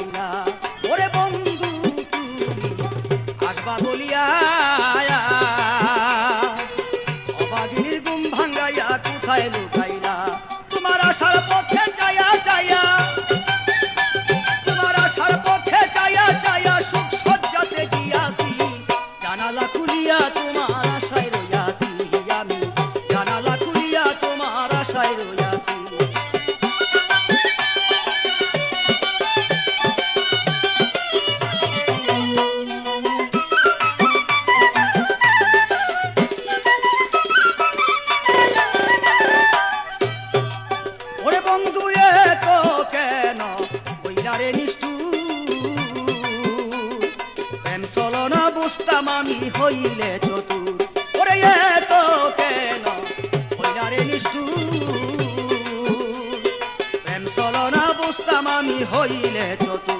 পাই না। ওরে বন্ধু হইলে চতুর। ওরে এত কেন হইলারে নিষ্ঠুর? প্রেম চলনা বুঝতাম আমি হইলে চতুর।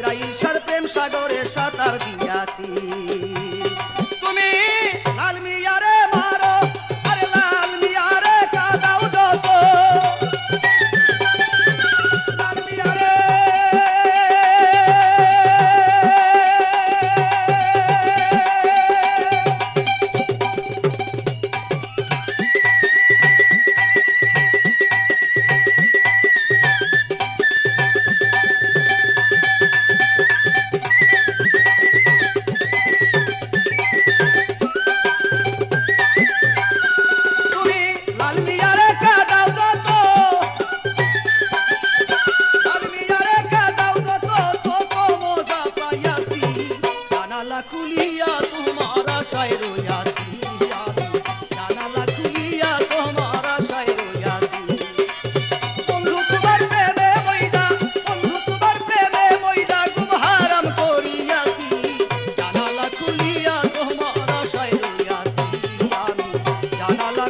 ইসরাইল সার প্রেম সাগরে সাঁতার দিয়াতি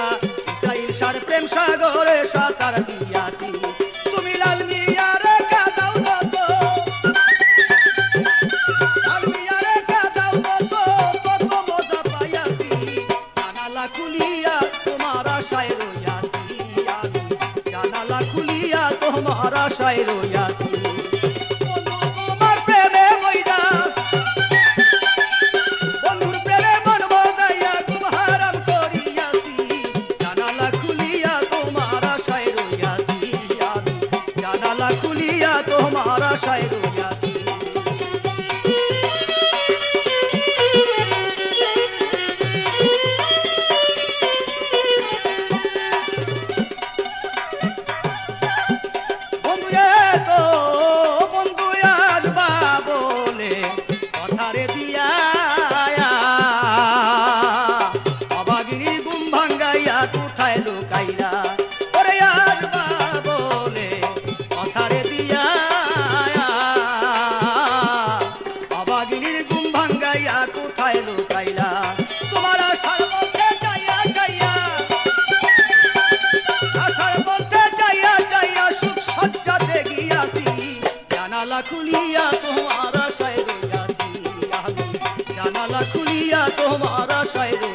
মিয়া ইসরাইল সার প্রেম সাগরে সাঁতার দিয়াছি। তুমি লাল মিয়া রে কাদাও দত লাল মিয়া রে কাদাও দত কত মজা পাইয়াছি। জানালা খুলিয়া তোমার আশায় রইয়াছি জানালা খুলিয়া তোমার আশায় রইয়াছি। 下一个 জানালা খুলিয়া তোমার আশায় রে জানালা খুলিয়া তোমার আশায় রে